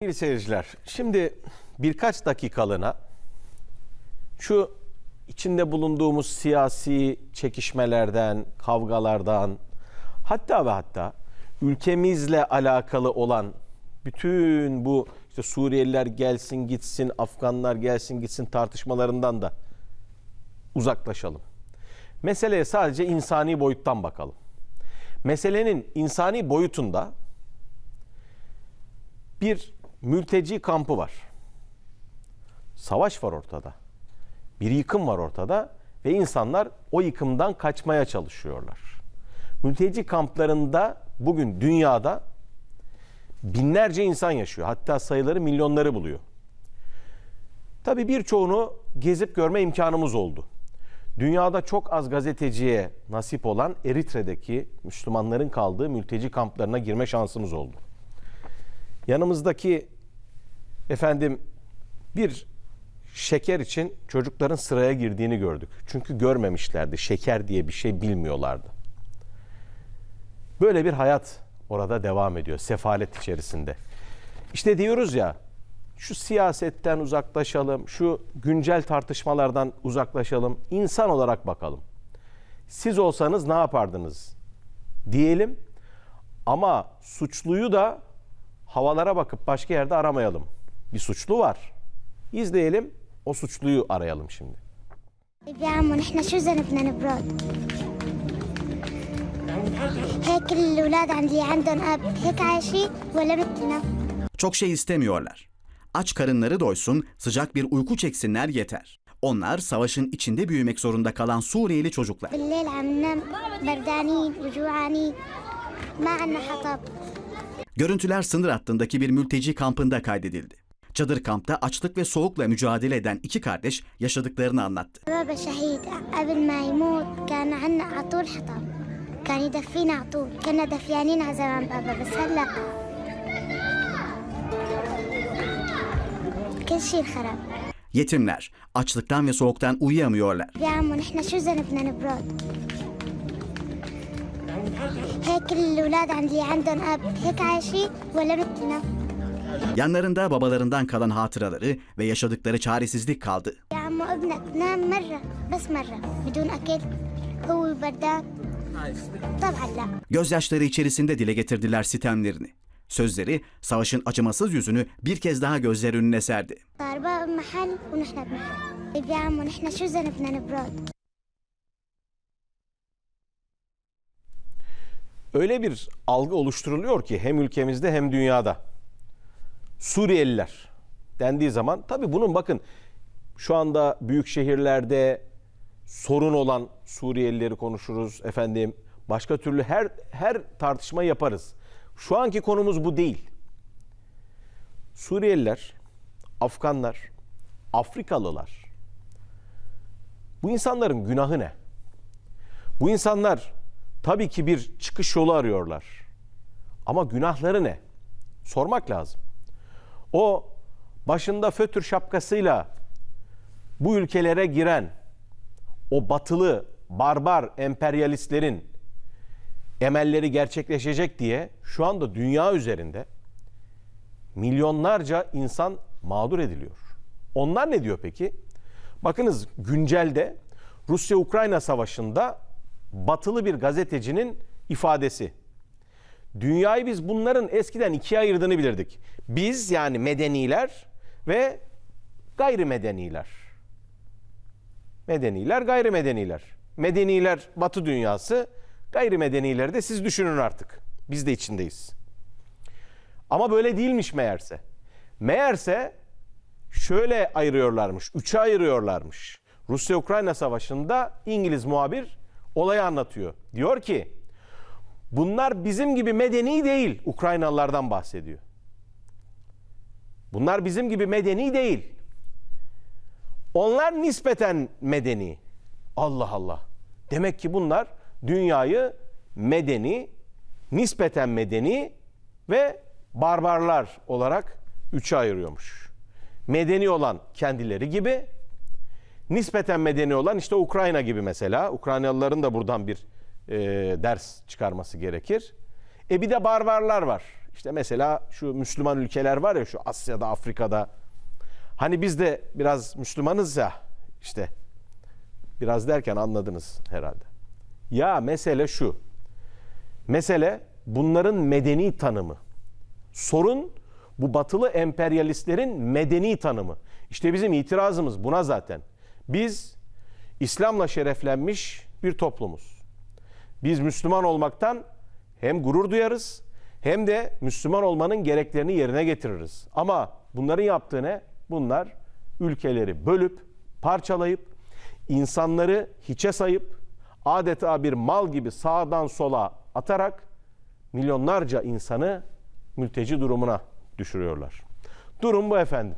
Sevgili seyirciler, şimdi birkaç dakikalığına şu içinde bulunduğumuz siyasi çekişmelerden, kavgalardan, hatta ve hatta ülkemizle alakalı olan bütün bu işte Suriyeliler gelsin gitsin, Afganlar gelsin gitsin tartışmalarından da uzaklaşalım. Meseleye sadece insani boyuttan bakalım. Meselenin insani boyutunda bir mülteci kampı var. Savaş var ortada. Bir yıkım var ortada ve insanlar o yıkımdan kaçmaya çalışıyorlar. Mülteci kamplarında bugün dünyada binlerce insan yaşıyor. Hatta sayıları milyonları buluyor. Tabii birçoğunu gezip görme imkanımız oldu. Dünyada çok az gazeteciye nasip olan Eritre'deki Müslümanların kaldığı mülteci kamplarına girme şansımız oldu. Yanımızdaki efendim bir şeker için çocukların sıraya girdiğini gördük. Çünkü görmemişlerdi. Şeker diye bir şey bilmiyorlardı. Böyle bir hayat orada devam ediyor sefalet içerisinde. İşte diyoruz ya şu siyasetten uzaklaşalım, şu güncel tartışmalardan uzaklaşalım, insan olarak bakalım. Siz olsanız ne yapardınız diyelim ama suçluyu da havalara bakıp başka yerde aramayalım. Bir suçlu var. İzleyelim, o suçluyu arayalım şimdi. طيب يا عمو نحن شو ذنبنا نبرد؟ هيك الأولاد عندي عندهم أب هيك عايشين ولا مثلنا؟ Çok şey istemiyorlar. Aç karınları doysun, sıcak bir uyku çeksinler yeter. Onlar savaşın içinde büyümek zorunda kalan Suriyeli çocuklar. بالليل عم ننام بردانين وجوعانين ما عنا حطب Görüntüler sınır hattındaki bir mülteci kampında kaydedildi. Çadır kampta açlık ve soğukla mücadele eden iki kardeş yaşadıklarını anlattı. بابا شهيد قبل ما يموت كان عنا على طول حطب كان يدفينا على طول كنا دفيانين على زمان بابا بس هلا كل شيء انخرب Yetimler açlıktan ve soğuktan uyuyamıyorlar. يا عمو نحن شو ذنبنا نبرد؟ هيك الأولاد عندي عندهم أب هيك عايشين ولا مثلنا؟ Yanlarında babalarından kalan hatıraları ve yaşadıkları çaresizlik kaldı. يا عمو ابنك نام مرة بس مرة بدون أكل هو بردان طبعا لا Gözyaşları içerisinde dile getirdiler sitemlerini. Sözleri savaşın acımasız yüzünü bir kez daha gözler önüne serdi. صار بابا بمحل ونحن بمحل طيب يا عمو نحن شو ذنبنا نبرد؟ Öyle bir algı oluşturuluyor ki hem ülkemizde hem dünyada. Suriyeliler dendiği zaman tabii bunun bakın şu anda büyük şehirlerde sorun olan Suriyelileri konuşuruz efendim. Başka türlü her her tartışma yaparız. Şu anki konumuz bu değil. Suriyeliler, Afganlar, Afrikalılar. Bu insanların günahı ne? Bu insanlar tabii ki bir çıkış yolu arıyorlar. Ama günahları ne? Sormak lazım. O başında fötür şapkasıyla bu ülkelere giren o batılı barbar emperyalistlerin emelleri gerçekleşecek diye şu anda dünya üzerinde milyonlarca insan mağdur ediliyor. Onlar ne diyor peki? Bakınız güncelde Rusya-Ukrayna savaşında batılı bir gazetecinin ifadesi. Dünyayı biz bunların eskiden ikiye ayırdığını bilirdik. Biz yani medeniler ve gayrimedeniler. Medeniler, gayrimedeniler. Medeniler batı dünyası, gayrimedenileri de siz düşünün artık. Biz de içindeyiz. Ama böyle değilmiş meğerse. Meğerse şöyle ayırıyorlarmış, üçe ayırıyorlarmış. Rusya-Ukrayna savaşında İngiliz muhabir olayı anlatıyor. Diyor ki bunlar bizim gibi medeni değil. Ukraynalılardan bahsediyor. Bunlar bizim gibi medeni değil. Onlar nispeten medeni. Allah Allah. Demek ki bunlar dünyayı medeni, nispeten medeni ve barbarlar olarak üçe ayırıyormuş. Medeni olan kendileri gibi, nispeten medeni olan işte Ukrayna gibi mesela. Ukraynalıların da buradan bir e, ders çıkarması gerekir. E bir de barbarlar var. İşte mesela şu Müslüman ülkeler var ya şu Asya'da, Afrika'da. Hani biz de biraz Müslümanız ya işte. Biraz derken anladınız herhalde. Ya mesele şu. Mesele bunların medeni tanımı. Sorun bu batılı emperyalistlerin medeni tanımı. İşte bizim itirazımız buna zaten. Biz İslam'la şereflenmiş bir toplumuz. Biz Müslüman olmaktan hem gurur duyarız hem de Müslüman olmanın gereklerini yerine getiririz. Ama bunların yaptığı ne? Bunlar ülkeleri bölüp, parçalayıp, insanları hiçe sayıp, adeta bir mal gibi sağdan sola atarak milyonlarca insanı mülteci durumuna düşürüyorlar. Durum bu efendim.